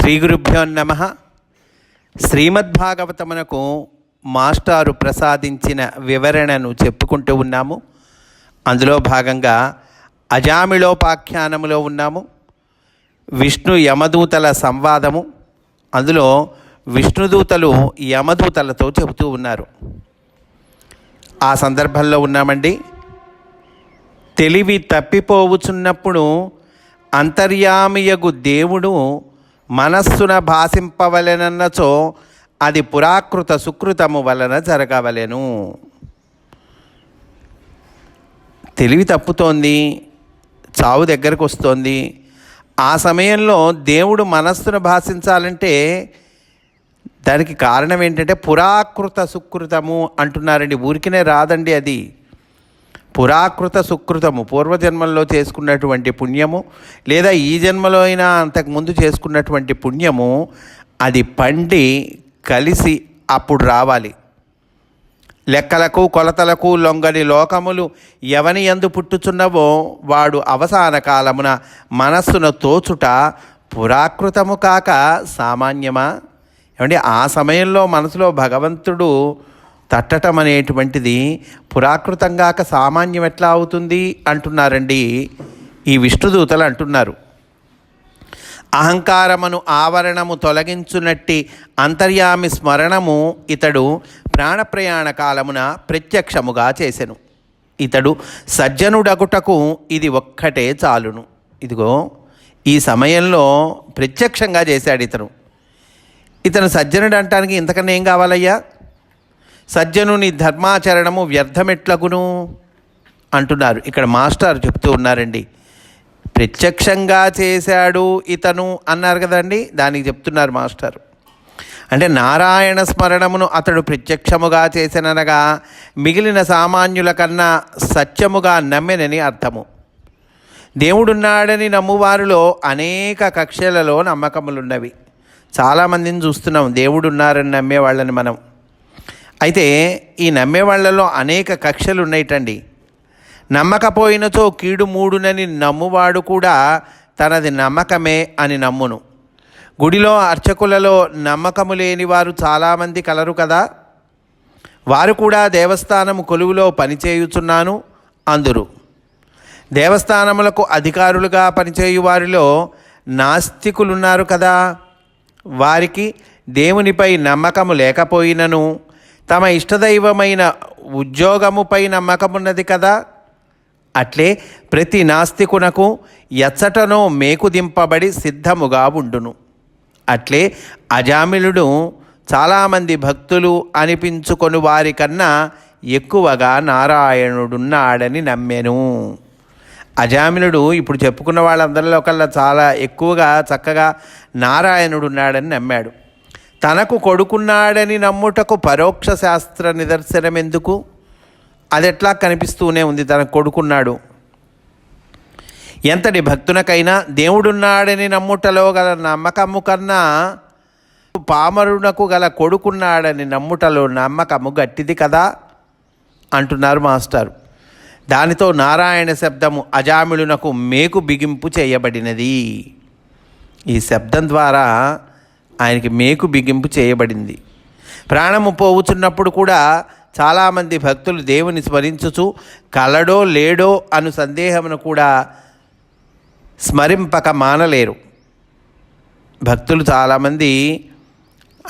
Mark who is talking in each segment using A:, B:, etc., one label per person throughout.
A: శ్రీ గురుభ్యో నమ. శ్రీమద్భాగవతమునకు మాస్టారు ప్రసాదించిన వివరణను చెప్పుకుంటూ ఉన్నాము. అందులో భాగంగా అజామిళోపాఖ్యానములో ఉన్నాము. విష్ణు యమదూతల సంవాదము. అందులో విష్ణుదూతలు యమదూతలతో చెబుతూ ఉన్నారు. ఆ సందర్భంలో ఉన్నామండి. తెలివి తప్పిపోవుచున్నప్పుడు అంతర్యామియగు దేవుడు మనస్సున భాషింపవలెనన్నచో అది పురాకృత సుకృతము వలన జరగవలెను. తెలివి తప్పుతోంది చావు దగ్గరకు వస్తోంది ఆ సమయంలో దేవుడు మనస్సును భాషించాలంటే దానికి కారణం ఏంటంటే పురాకృత సుకృతము అంటున్నారండి. ఊరికినే రాదండి అది. పురాకృత సుకృతము పూర్వజన్మల్లో చేసుకున్నటువంటి పుణ్యము లేదా ఈ జన్మలో అయినా అంతకుముందు చేసుకున్నటువంటి పుణ్యము అది పండి కలిసి అప్పుడు రావాలి. లెక్కలకు కొలతలకు లొంగని లోకములు ఎవని ఎందు పుట్టుచున్నవో వాడు అవసాన కాలమున మనస్సును తోచుట పురాకృతము కాక సామాన్యమా? ఏమంటే ఆ సమయంలో మనసులో భగవంతుడు తట్టటం అనేటువంటిది పురాకృతంగాక సామాన్యం ఎట్లా అవుతుంది అంటున్నారండి. ఈ విష్ణుదూతలు అంటున్నారు. అహంకారమును ఆవరణము తొలగించునట్టి అంతర్యామి స్మరణము ఇతడు ప్రాణప్రయాణ కాలమున ప్రత్యక్షముగా చేసెను. ఇతడు సజ్జనుడగుటకు ఇది ఒక్కటే చాలును. ఇదిగో ఈ సమయంలో ప్రత్యక్షంగా చేశాడు ఇతను. ఇతను సజ్జనుడు అంటానికి ఇంతకన్నా ఏం కావాలయ్యా? సజ్జనుని ధర్మాచరణము వ్యర్థమెట్లగును? అంటున్నారు. ఇక్కడ మాస్టర్ చెప్తూ ఉన్నారండి. ప్రత్యక్షంగా చేశాడు ఇతను అన్నారు కదండి. దానికి చెప్తున్నారు మాస్టర్. అంటే నారాయణ స్మరణమును అతడు ప్రత్యక్షముగా చేసిననగా మిగిలిన సామాన్యుల కన్నా సత్యముగా నమ్మెనని అర్థము. దేవుడున్నాడని నమ్మువారిలో అనేక కక్షలలో నమ్మకములున్నవి. చాలామందిని చూస్తున్నాం. దేవుడున్నారని నమ్మే వాళ్ళని మనం. అయితే ఈ నమ్మే వాళ్ళలో అనేక కక్షలు ఉన్నాయిటండి నమ్మకపోయినతో కీడు మూడునని నమ్మువాడు కూడా తనది నమ్మకమే అని నమ్మును. గుడిలో అర్చకులలో నమ్మకము లేని వారు చాలామంది కలరు కదా? వారు కూడా దేవస్థానము కొలువులో పనిచేయుచున్నాను అందురు. దేవస్థానములకు అధికారులుగా పనిచేయు వారిలో నాస్తికులున్నారు కదా? వారికి దేవునిపై నమ్మకము లేకపోయినను తమ ఇష్టదైవమైన ఉద్యోగముపై నమ్మకమున్నది కదా? అట్లే ప్రతి నాస్తికునకు ఎచ్చటనో మేకుదింపబడి సిద్ధముగా ఉండును. అట్లే అజామిలుడు చాలామంది భక్తులు అనిపించుకొని వారికన్నా ఎక్కువగా నారాయణుడున్నాడని నమ్మెను. అజామినుడు ఇప్పుడు చెప్పుకున్న వాళ్ళందరిలో కల్లా చాలా ఎక్కువగా చక్కగా నారాయణుడున్నాడని నమ్మాడు. తనకు కొడుకున్నాడని నమ్ముటకు పరోక్ష శాస్త్ర నిదర్శనం ఎందుకు? అది ఎట్లా కనిపిస్తూనే ఉంది తనకు కొడుకున్నాడు. ఎంతటి భక్తునకైనా దేవుడున్నాడని నమ్ముటలో గల నమ్మకము కన్నా పామరునకు గల కొడుకున్నాడని నమ్ముటలో నమ్మకము గట్టిది కదా? అంటున్నారు మాస్టారు. దానితో నారాయణ శబ్దము అజామిళునకు మేకు బిగింపు చేయబడినది. ఈ శబ్దం ద్వారా ఆయనకి మేకు బిగింపు చేయబడింది. ప్రాణము పోవుచున్నప్పుడు కూడా చాలామంది భక్తులు దేవుని స్మరించుచు కలడో లేడో అను సందేహమును కూడా స్మరింపక మానలేరు. భక్తులు చాలామంది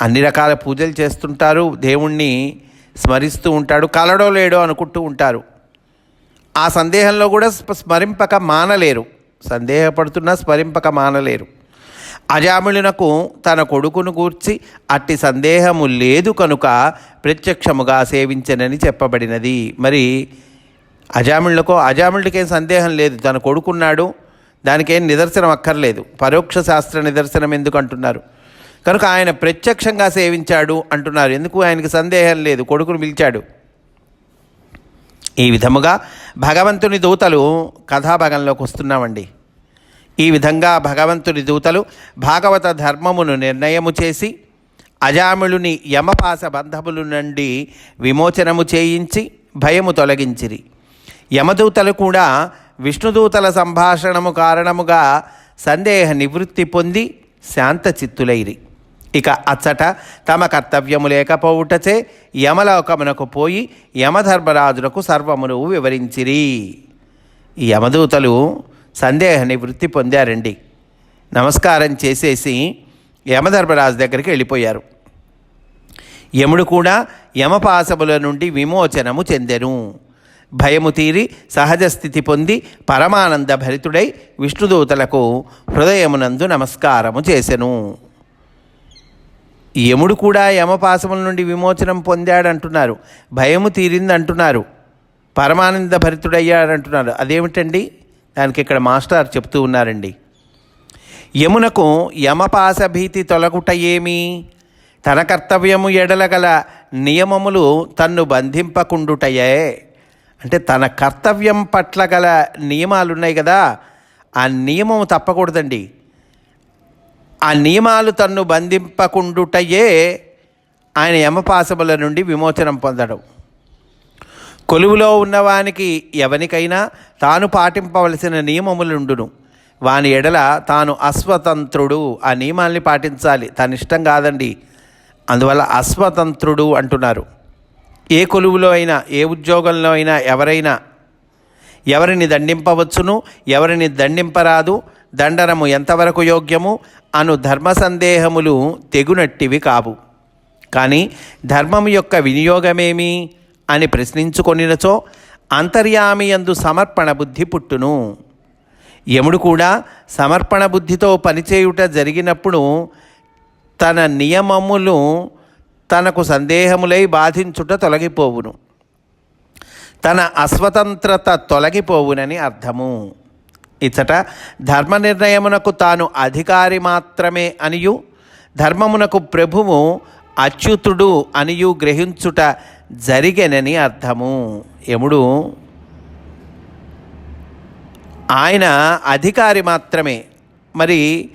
A: అన్ని రకాల పూజలు చేస్తుంటారు దేవుణ్ణి స్మరిస్తూ ఉంటాడు కలడో లేడో అనుకుంటూ ఉంటారు. ఆ సందేహంలో కూడా స్ప- స్మరింపక మానలేరు. సందేహపడుతున్నా స్మరింపక మానలేరు. అజామిళునకు తన కొడుకును గూర్చి అట్టి సందేహము లేదు కనుక ప్రత్యక్షముగా సేవించనని చెప్పబడినది. మరి అజామిళ్ళకో అజామిళ్ళకేం సందేహం లేదు. తన కొడుకున్నాడు దానికేం నిదర్శనం అక్కర్లేదు. పరోక్ష శాస్త్ర నిదర్శనం ఎందుకు అంటున్నారు కనుక ఆయన ప్రత్యక్షంగా సేవించాడు అంటున్నారు. ఎందుకు ఆయనకి సందేహం లేదు? కొడుకును పిలిచాడు. ఈ విధముగా భగవంతుని దూతలు కథాభాగంలోకి వస్తున్నామండి. ఈ విధంగా భగవంతుని దూతలు భాగవత ధర్మమును నిర్ణయము చేసి అజామిళుని యమపాస బంధముల నుండి విమోచనము చేయించి భయము తొలగించిరి. యమదూతలు కూడా విష్ణుదూతల సంభాషణము కారణముగా సందేహ నివృత్తి పొంది శాంత చిత్తులైరి. ఇక అచ్చట తమ కర్తవ్యము లేకపోవుటచే యమలోకమునకు పోయి యమధర్మరాజునకు సర్వమును వివరించిరి. యమదూతలు సందేహ నివృత్తి పొందారండి. నమస్కారం చేసేసి యమధర్మరాజు దగ్గరికి వెళ్ళిపోయారు. యముడు కూడా యమపాసముల నుండి విమోచనము చెందెను. భయము తీరి సహజ స్థితి పొంది పరమానంద భరితుడై విష్ణుదూతలకు హృదయమునందు నమస్కారము చేసెను. యముడు కూడా యమపాసముల నుండి విమోచనం పొందాడంటున్నారు. భయము తీరింది అంటున్నారు పరమానంద భరితుడయ్యాడంటున్నారు. అదేమిటండి? దానికి ఇక్కడ మాస్టర్ చెప్తూ ఉన్నారండి. యమునకు యమపాస భీతి తొలగుట ఏమి తన కర్తవ్యము ఎడలగల నియమములు తన్ను బంధింపకుండుటయే. అంటే తన కర్తవ్యం పట్ల గల నియమాలు ఉన్నాయి కదా ఆ నియమము తప్పకూడదండి. ఆ నియమాలు తన్ను బంధింపకుండుటయే ఆయన యమపాసముల నుండి విమోచనం పొందడం. కొలువులో ఉన్నవానికి ఎవనికైనా తాను పాటింపవలసిన నియమములుండును. వాని ఎడల తాను అస్వతంత్రుడు ఆ నియమాల్ని పాటించాలి. తన ఇష్టం కాదండి. అందువల్ల అస్వతంత్రుడు అంటున్నారు. ఏ కొలువులో అయినా ఏ ఉద్యోగంలో అయినా ఎవరైనా ఎవరిని దండింపవచ్చును ఎవరిని దండింపరాదు దండనము ఎంతవరకు యోగ్యము అను ధర్మ సందేహములు తెగునట్టివి కావు. కానీ ధర్మం యొక్క వినియోగమేమి? అని ప్రశ్నించుకొనినచో అంతర్యామి యందు సమర్పణ బుద్ధి పుట్టును. యముడు కూడా సమర్పణ బుద్ధితో పనిచేయుట జరిగినప్పుడు తన నియమములు తనకు సందేహములై బాధించుట తొలగిపోవును. తన అస్వతంత్రత తొలగిపోవునని అర్థము. ఇచ్చట ధర్మ నిర్ణయమునకు తాను అధికారి మాత్రమే అనియు ధర్మమునకు ప్రభువు అచ్యుతుడు అనియు గ్రహించుట జరిగెనని అర్థము. యముడు ఆయన అధికారి మాత్రమే. మరి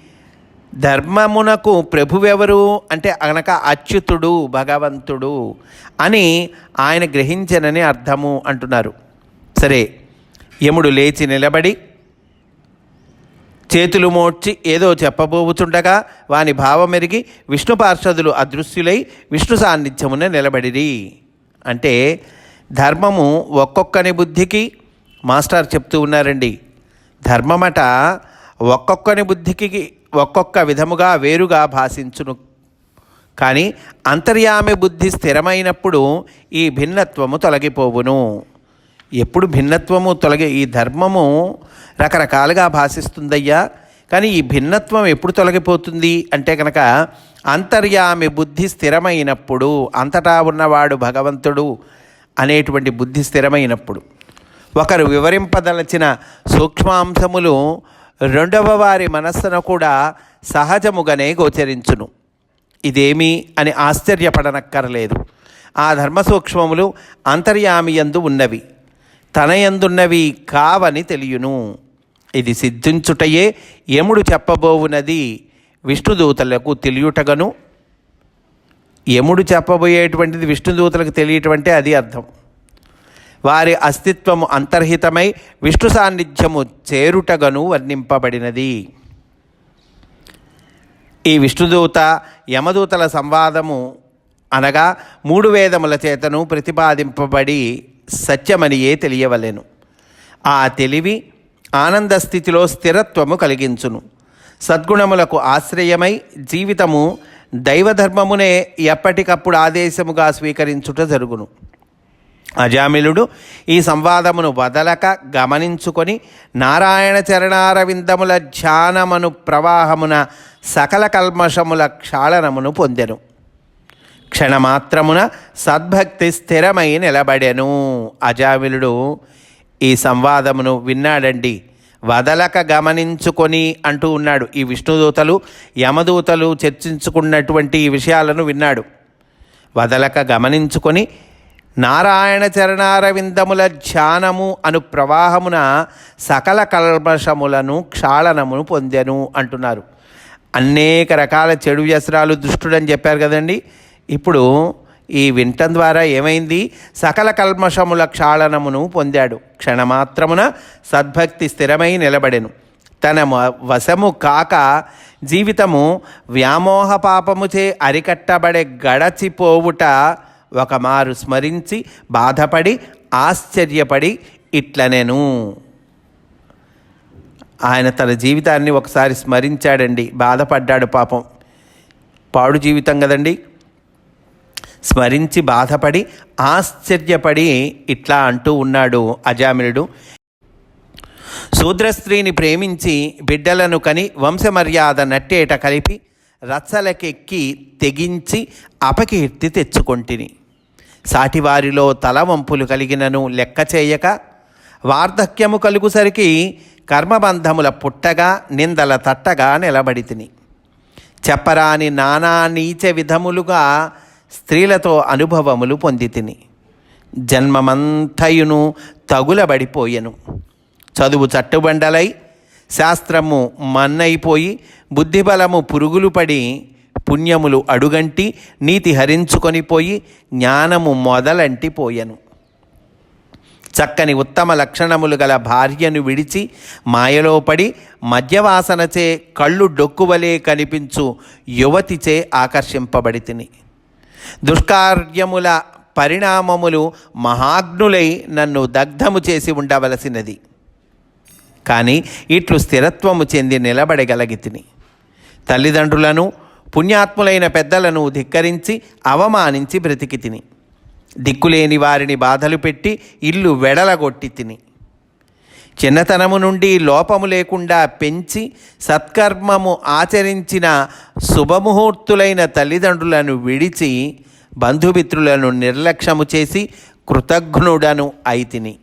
A: ధర్మమునకు ప్రభువెవరు? అంటే అనక అచ్యుతుడు భగవంతుడు అని ఆయన గ్రహించనని అర్థము అంటున్నారు. సరే యముడు లేచి నిలబడి చేతులు మోడ్చి ఏదో చెప్పబోవుచుండగా వాని భావమెరిగి విష్ణు పార్షదులు అదృశ్యులై విష్ణు సాన్నిధ్యమున నిలబడిరి. అంటే ధర్మము ఒక్కొక్కని బుద్ధికి మాస్టర్ చెప్తూ ఉన్నారండి. ధర్మమట ఒక్కొక్కని బుద్ధికి ఒక్కొక్క విధముగా వేరుగా భాషించును. కానీ అంతర్యామి బుద్ధి స్థిరమైనప్పుడు ఈ భిన్నత్వము తొలగిపోవును. ఎప్పుడు భిన్నత్వము తొలగి ఈ ధర్మము రకరకాలుగా భాషిస్తుందయ్యా. కానీ ఈ భిన్నత్వం ఎప్పుడు తొలగిపోతుంది అంటే కనుక అంతర్యామి బుద్ధి స్థిరమైనప్పుడు అంతటా ఉన్నవాడు భగవంతుడు అనేటువంటి బుద్ధి స్థిరమైనప్పుడు. ఒకరు వివరింపదలచిన సూక్ష్మాంశములు రెండవ వారి మనస్సును కూడా సహజముగానే గోచరించును. ఇదేమి అని ఆశ్చర్యపడనక్కరలేదు. ఆ ధర్మ సూక్ష్మములు అంతర్యామియందు ఉన్నవి. తనయందున్నవి కావని తెలియను. ఇది సిద్ధించుటయే యముడు చెప్పబోవునది విష్ణుదూతలకు తెలియుటగను. యముడు చెప్పబోయేటువంటిది విష్ణుదూతలకు తెలియటంటే అది అర్థం. వారి అస్తిత్వము అంతర్హితమై విష్ణు సాన్నిధ్యము చేరుటగను వర్ణింపబడినది. ఈ విష్ణుదూత యమదూతల సంవాదము అనగా మూడు వేదముల చేతను ప్రతిపాదింపబడి సత్యమనియే తెలియవలెను. ఆ తెలివి ఆనంద స్థితిలో స్థిరత్వము కలిగించును. సద్గుణములకు ఆశ్రయమై జీవితము దైవధర్మమునే ఎప్పటికప్పుడు ఆదేశముగా స్వీకరించుట జరుగును. అజామిలుడు ఈ సంవాదమును వదలక గమనించుకొని నారాయణ చరణారవిందముల ధ్యానమను ప్రవాహమున సకల కల్మషముల క్షాళనమును పొందెను. క్షణమాత్రమున సద్భక్తి స్థిరమై నిలబడెను. అజామిలుడు ఈ సంవాదమును విన్నాడండి. వదలక గమనించుకొని అంటూ ఉన్నాడు ఈ విష్ణుదూతలు యమదూతలు చర్చించుకున్నటువంటి ఈ విషయాలను విన్నాడు. వదలక గమనించుకొని నారాయణ చరణారవిందముల ధ్యానము అను ప్రవాహమున సకల కల్మషములను క్షాళనమును పొందెను అంటున్నారు. అనేక రకాల చెడు వ్యసనాలు దుష్టుడని చెప్పారు కదండి. ఇప్పుడు ఈ వింటం ద్వారా ఏమైంది? సకల కల్మషముల క్షాళనమును పొందాడు. క్షణమాత్రమున సద్భక్తి స్థిరమై నిలబడెను. తన మ- వశము కాక జీవితము వ్యామోహ పాపముచే అరికట్టబడే గడచిపోవుట ఒక మారు స్మరించి బాధపడి ఆశ్చర్యపడి ఇట్లనెను. ఆయన తన జీవితాన్ని ఒకసారి స్మరించాడండి. బాధపడ్డాడు పాపం. పాడు జీవితం కదండి. స్మరించి బాధపడి ఆశ్చర్యపడి ఇట్లా అంటూ ఉన్నాడు అజామినుడు శూద్రస్త్రీని ప్రేమించి బిడ్డలను కని వంశమర్యాద నట్టేట కలిపి రచ్చలకెక్కి తెగించి అపకీర్తి తెచ్చుకొంటిని. సాటివారిలో తలవంపులు కలిగినను లెక్క చేయక వార్ధక్యము కలుగుసరికి కర్మబంధముల పుట్టగా నిందల తట్టగా నిలబడి తిని చెప్పరాని నానా నీచ విధములుగా స్త్రీలతో అనుభవములు పొంది తిని జన్మమంతయును తగులబడిపోయెను. చదువు చట్టుబండలై శాస్త్రము మన్నైపోయి బుద్ధిబలము పురుగులు పడి పుణ్యములు అడుగంటి నీతి హరించుకొని పోయి జ్ఞానము మొదలంటిపోయెను చక్కని ఉత్తమ లక్షణములు గల భార్యను విడిచి మాయలో పడి మద్యవాసనచే కళ్ళు డొక్కువలే కనిపించు యువతిచే ఆకర్షింపబడి తిని దుష్కార్యముల పరిణామములు మహాగ్నులై నన్ను దగ్ధము చేసి ఉండవలసినది. కానీ ఇట్లు స్థిరత్వము చెంది నిలబడగలిగితిని. తల్లిదండ్రులను పుణ్యాత్ములైన పెద్దలను ధిక్కరించి అవమానించి బ్రతికి తిని దిక్కులేని వారిని బాధలు పెట్టి ఇల్లు వెడలగొట్టి తిని చిన్నతనము నుండి లోపము లేకుండా పెంచి సత్కర్మము ఆచరించిన శుభముహూర్తులైన తల్లిదండ్రులను విడిచి బంధుమిత్రులను నిర్లక్ష్యము చేసి కృతజ్ఞుడను అయితిని.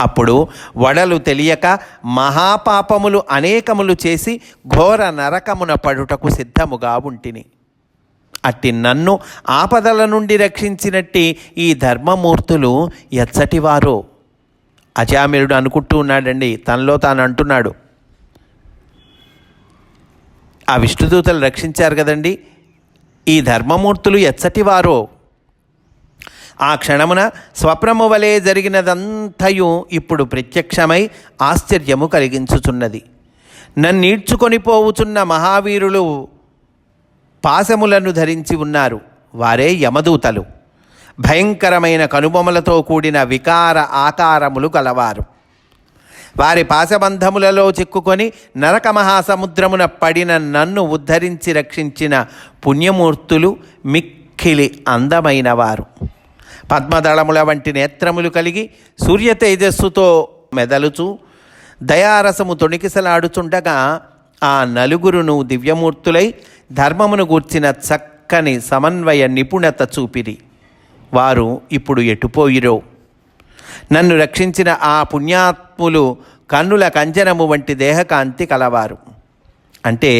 A: అప్పుడు వడలు తెలియక మహాపాపములు అనేకములు చేసి ఘోర నరకమున పడుటకు సిద్ధముగా ఉంటిని. అట్టి నన్ను ఆపదల నుండి రక్షించినట్టి ఈ ధర్మమూర్తులు ఎచ్చటివారో. అజామిరుడు అనుకుంటూ ఉన్నాడండి. తనలో తాను అంటున్నాడు. ఆ విష్ణుదూతలు రక్షించారు కదండి. ఈ ధర్మమూర్తులు ఎచ్చటివారో. ఆ క్షణమున స్వప్నము వలె జరిగినదంతయు ఇప్పుడు ప్రత్యక్షమై ఆశ్చర్యము కలిగించుచున్నది. నన్నీడ్చుకొని పోవుచున్న మహావీరులు పాశములను ధరించి ఉన్నారు. వారే యమదూతలు. భయంకరమైన కనుబొమలతో కూడిన వికార ఆకారములు గలవారు. వారి పాశబంధములలో చిక్కుకొని నరక మహాసముద్రమున పడిన నన్ను ఉద్ధరించి రక్షించిన పుణ్యమూర్తులు మిక్కిలి అందమైన వారు పద్మదళముల వంటి నేత్రములు కలిగి సూర్య తేజస్సుతో మెదలుచు దయారసము తొణికిసలాడుచుండగా ఆ నలుగురును దివ్యమూర్తులై ధర్మమును గూర్చిన చక్కని సమన్వయ నిపుణత చూపిరి. వారు ఇప్పుడు ఎటుపోయిరో. నన్ను రక్షించిన ఆ పుణ్యాత్ములు కన్నుల కంజనము వంటి దేహకాంతి కలవారు. అంటే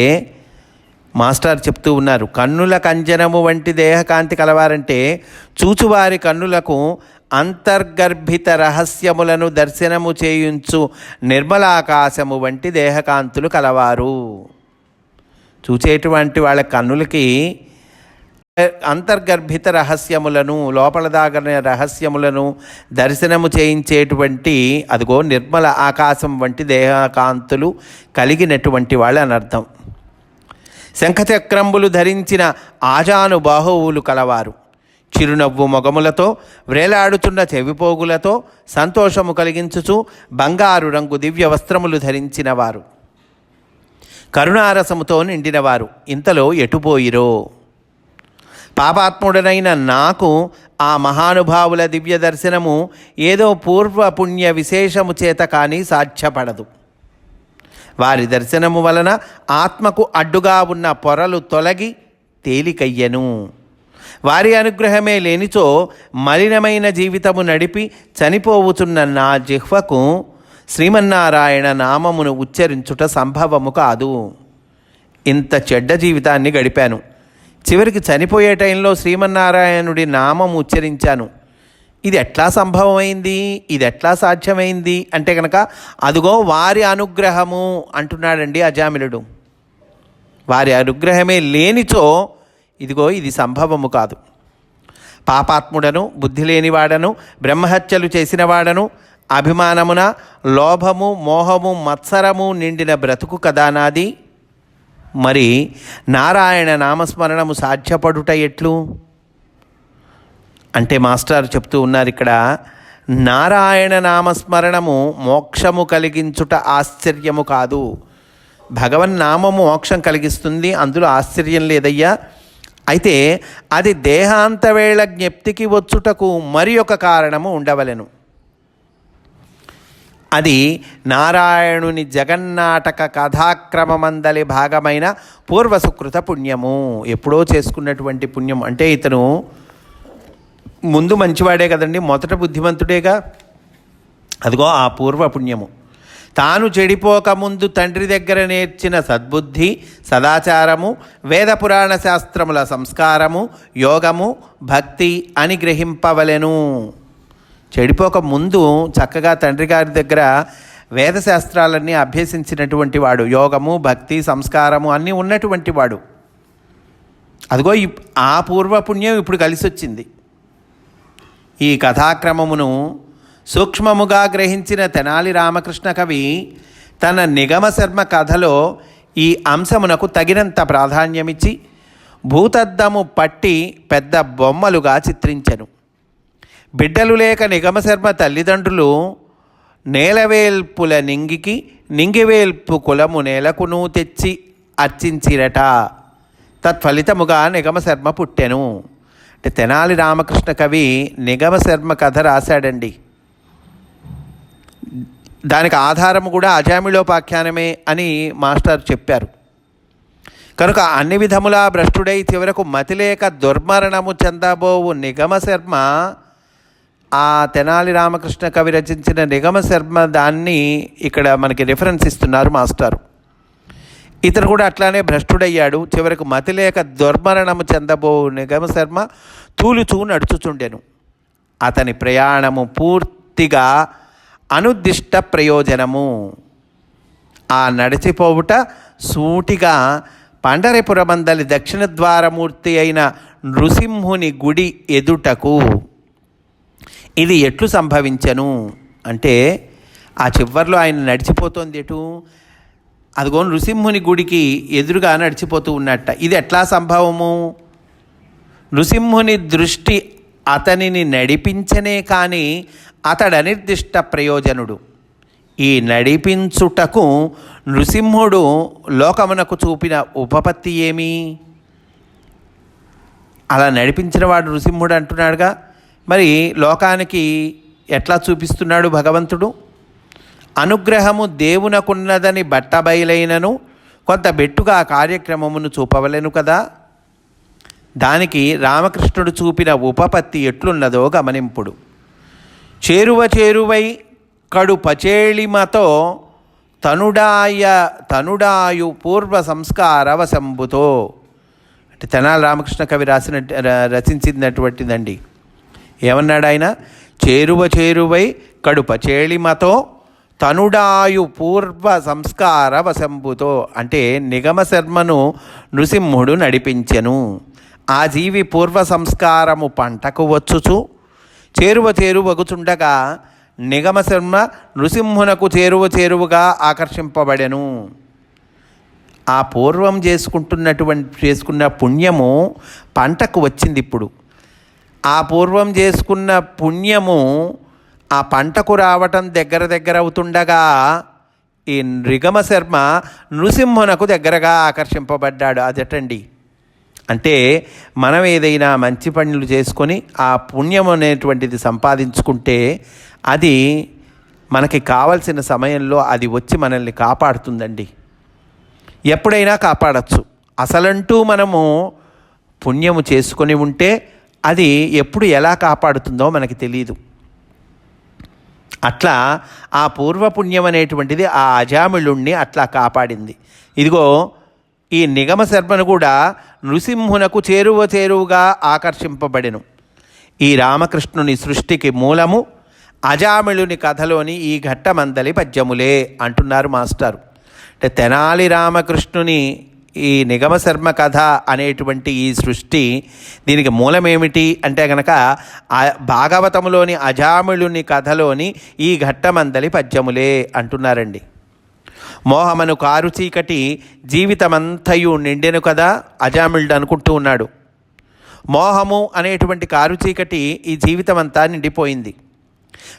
A: మాస్టర్ చెప్తూ ఉన్నారు కన్నుల కంజనము వంటి దేహకాంతి కలవారంటే చూచువారి కన్నులకు అంతర్గర్భిత రహస్యములను దర్శనము చేయించు నిర్మలాకాశము వంటి దేహకాంతులు కలవారు. చూచేటువంటి వాళ్ళ కన్నులకి అంతర్గర్భిత రహస్యములను లోపల దాగన రహస్యములను దర్శనము చేయించేటువంటి అదిగో నిర్మల ఆకాశం వంటి దేహకాంతులు కలిగినటువంటి వాళ్ళు అని అర్థం. శంఖచక్రంబులు ధరించిన ఆజాను బాహువులు కలవారు. చిరునవ్వు మొగములతో వ్రేలాడుచున్న చెవిపోగులతో సంతోషము కలిగించుచు బంగారు రంగు దివ్య వస్త్రములు ధరించినవారు. కరుణారసముతో నిండినవారు. ఇంతలో ఎటుపోయిరో పాపాత్ముడనైన నాకు ఆ మహానుభావుల దివ్య దర్శనము ఏదో పూర్వ పుణ్య విశేషము చేత కానీ సాధ్యపడదు. వారి దర్శనము వలన ఆత్మకు అడ్డుగా ఉన్న పొరలు తొలగి తేలికయ్యను. వారి అనుగ్రహమే లేనిచో మలినమైన జీవితము నడిపి చనిపోవుచున్న నా జిహ్వకు శ్రీమన్నారాయణ నామమును ఉచ్చరించుట సంభవము కాదు. ఇంత చెడ్డ జీవితాన్ని గడిపాను. చివరికి చనిపోయే టైంలో శ్రీమన్నారాయణుడి నామం ఉచ్చరించాను. ఇది ఎట్లా సంభవమైంది? ఇది ఎట్లా సాధ్యమైంది? అంటే కనుక అదిగో వారి అనుగ్రహము అంటున్నాడండి అజామిలుడు. వారి అనుగ్రహమే లేనిచో ఇదిగో ఇది సంభవము కాదు. పాపాత్ముడను బుద్ధి లేనివాడను బ్రహ్మహత్యలు చేసినవాడను అభిమానమున లోభము మోహము మత్సరము నిండిన బ్రతుకు కదా నాది. మరి నారాయణ నామస్మరణము సాధ్యపడుట ఎట్లు? అంటే మాస్టర్ చెప్తూ ఉన్నారు ఇక్కడ నారాయణ నామస్మరణము మోక్షము కలిగించుట ఆశ్చర్యము కాదు. భగవన్ నామము మోక్షం కలిగిస్తుంది అందులో ఆశ్చర్యం లేదయ్యా. అయితే అది దేహాంతవేళ జ్ఞప్తికి వచ్చుటకు మరి ఒక కారణము ఉండవలెను. అది నారాయణుని జగన్నాటక కథాక్రమమందలి భాగమైన పూర్వసుకృత పుణ్యము. ఎప్పుడో చేసుకున్నటువంటి పుణ్యం. అంటే ఇతను ముందు మంచివాడే కదండి మొదట బుద్ధిమంతుడేగా? అదిగో ఆ పూర్వ పుణ్యము. తాను చెడిపోక ముందు తండ్రి దగ్గర నేర్చిన సద్బుద్ధి సదాచారము వేద పురాణ శాస్త్రముల సంస్కారము యోగము భక్తి అని గ్రహింపవలెను. చెడిపోక ముందు చక్కగా తండ్రి గారి దగ్గర వేదశాస్త్రాలన్నీ అభ్యసించినటువంటి వాడు యోగము భక్తి సంస్కారము అన్నీ ఉన్నటువంటి వాడు. అదిగో ఆ పూర్వపుణ్యం ఇప్పుడు కలిసి వచ్చింది ఈ కథాక్రమమును సూక్ష్మముగా గ్రహించిన తెనాలి రామకృష్ణ కవి తన నిగమ శర్మ కథలో ఈ అంశమునకు తగినంత ప్రాధాన్యమిచ్చి భూతద్దము పట్టి పెద్ద బొమ్మలుగా చిత్రించను. బిడ్డలు లేక నిగమశర్మ తల్లిదండ్రులు నేలవేల్పుల నింగికి నింగివేల్పు కులము నేలకును తెచ్చి అర్చించిరట. తత్ఫలితముగా నిగమశర్మ పుట్టెను. అంటే తెనాలి రామకృష్ణ కవి నిగమశర్మ కథ రాశాడండి. దానికి ఆధారము కూడా అజామిలోపాఖ్యానమే అని మాస్టర్ చెప్పారు. కనుక అన్ని విధములా భ్రష్టుడై చివరకు మతిలేక దుర్మరణము చెందబోవు నిగమ శర్మ ఆ తెనాలి రామకృష్ణ కవి రచించిన నిగమ శర్మ దాన్ని ఇక్కడ మనకి రిఫరెన్స్ ఇస్తున్నారు మాస్టారు. ఇతను కూడా అట్లానే భ్రష్టుడయ్యాడు. చివరకు మతిలేక దుర్మరణము చెందబో నిగమ శర్మ తూలుచూ నడుచుచుండెను. అతని ప్రయాణము పూర్తిగా అనుదిష్ట ప్రయోజనము. ఆ నడిచిపోవుట సూటిగా పండరిపురమందలి దక్షిణ ద్వారమూర్తి అయిన నృసింహుని గుడి ఎదుటకు. ఇది ఎట్లు సంభవించను? అంటే ఆ చివర్లో ఆయన నడిచిపోతోంది ఎటు? అదిగో నృసింహుని గుడికి ఎదురుగా నడిచిపోతూ ఉన్నట్ట. ఇది ఎట్లా సంభవము? నృసింహుని దృష్టి అతనిని నడిపించనే కానీ అతడు అనిర్దిష్ట ప్రయోజనుడు. ఈ నడిపించుటకు నృసింహుడు లోకమునకు చూపిన ఉపపత్తి ఏమి? అలా నడిపించిన వాడు నృసింహుడు అంటున్నాడుగా. మరి లోకానికి ఎట్లా చూపిస్తున్నాడు భగవంతుడు? అనుగ్రహము దేవునకున్నదని బట్టబయలైనను కొంత బెట్టుగా కార్యక్రమమును చూపవలెను కదా? దానికి రామకృష్ణుడు చూపిన ఉపపత్తి ఎట్లున్నదో గమనింపుడు. చేరువ చేరువై కడు పచేళిమతో తనుడాయ తనుడాయు పూర్వ సంస్కార వశంబుతో అంటే తెనాలి రామకృష్ణ కవి రాసిన రచించినటువంటిదండి. ఏమన్నాడు ఆయన చేరువ చేరువై కడుప చేళిమతో తనుడాయు పూర్వ సంస్కార వశంబుతో అంటే నిగమ శర్మను నృసింహుడు నడిపించెను. ఆ జీవి పూర్వ సంస్కారము పంటకు వచ్చుచు. చేరువ చేరువగుచుండగా నిగమ శర్మ నృసింహునకు చేరువ చేరువుగా ఆకర్షింపబడెను. ఆ పూర్వం చేసుకుంటున్నటువంటి చేసుకున్న పుణ్యము పంటకు వచ్చింది ఇప్పుడు ఆ పూర్వం చేసుకున్న పుణ్యము ఆ పంటకు రావటం దగ్గర దగ్గర అవుతుండగా ఈ నృగమ శర్మ నృసింహునకు దగ్గరగా ఆకర్షింపబడ్డాడు. అదటండి? అంటే మనం ఏదైనా మంచి పనులు చేసుకొని ఆ పుణ్యం అనేటువంటిది సంపాదించుకుంటే అది మనకి కావలసిన సమయంలో అది వచ్చి మనల్ని కాపాడుతుందండి. ఎప్పుడైనా కాపాడచ్చు. అసలంటూ మనము పుణ్యము చేసుకొని ఉంటే అది ఎప్పుడు ఎలా కాపాడుతుందో మనకి తెలియదు అట్లా ఆ పూర్వపుణ్యం అనేటువంటిది ఆ అజామిళుణ్ణి అట్లా కాపాడింది. ఇదిగో ఈ నిగమ శర్మను కూడా నృసింహునకు చేరువ చేరువుగా ఆకర్షింపబడెను. ఈ రామకృష్ణుని సృష్టికి మూలము అజామిళుని కథలోని ఈ ఘట్టమందలి పద్యములే అంటున్నారు మాస్టారు. అంటే తెనాలి రామకృష్ణుని ఈ నిగమ శర్మ కథ అనేటువంటి ఈ సృష్టి దీనికి మూలమేమిటి అంటే గనక భాగవతములోని అజామిళుని కథలోని ఈ ఘట్టమందలి పద్యములే అంటున్నారండి. మోహమను కారు చీకటి జీవితమంతయు నిండెను కదా అజామిళుడు అనుకుంటూ ఉన్నాడు. మోహము అనేటువంటి కారు చీకటి ఈ జీవితమంతా నిండిపోయింది.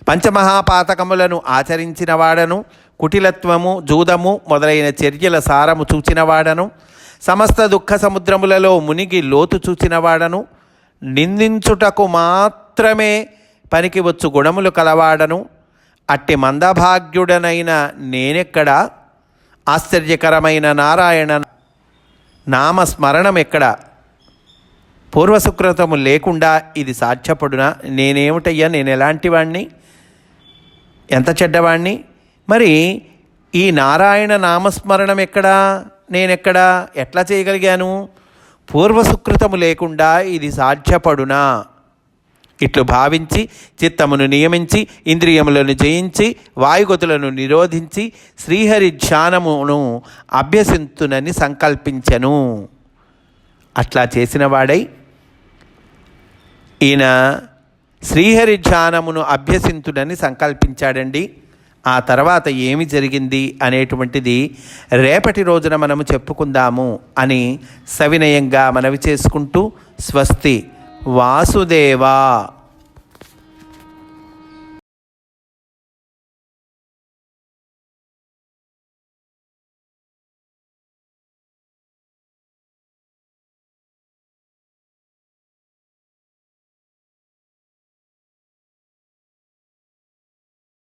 A: పంచమహాపాతకములను ఆచరించిన వాడను కుటిలత్వము జూదము మొదలైన చర్యల సారము చూచినవాడను సమస్త దుఃఖ సముద్రములలో మునిగి లోతు చూచినవాడను నిందించుటకు మాత్రమే పనికి వచ్చు గుణములు కలవాడను. అట్టి మందభాగ్యుడనైన నేనెక్కడ? ఆశ్చర్యకరమైన నారాయణ నామస్మరణం ఎక్కడ పూర్వసుకృతము లేకుండా ఇది సాధ్యపడునా? నేనేమిటయ్యా? నేను ఎలాంటి వాణ్ణి ఎంత చెడ్డవాణ్ణి? మరి ఈ నారాయణ నామస్మరణం ఎక్కడా నేనెక్కడ? ఎట్లా చేయగలిగాను? పూర్వసుకృతము లేకుండా ఇది సాధ్యపడునా? ఇట్లు భావించి చిత్తమును నియమించి ఇంద్రియములను జయించి వాయుగతులను నిరోధించి శ్రీహరి ధ్యానమును అభ్యసింతునని సంకల్పించెను. అట్లా చేసిన వాడై ఈయన శ్రీహరి ధ్యానమును అభ్యసింతుడని సంకల్పించాడండి. ఆ తర్వాత ఏమి జరిగింది అనేటువంటిది రేపటి రోజున మనము చెప్పుకుందాము అని సవినయంగా మనవి చేసుకుంటూ స్వస్తి. వాసుదేవా!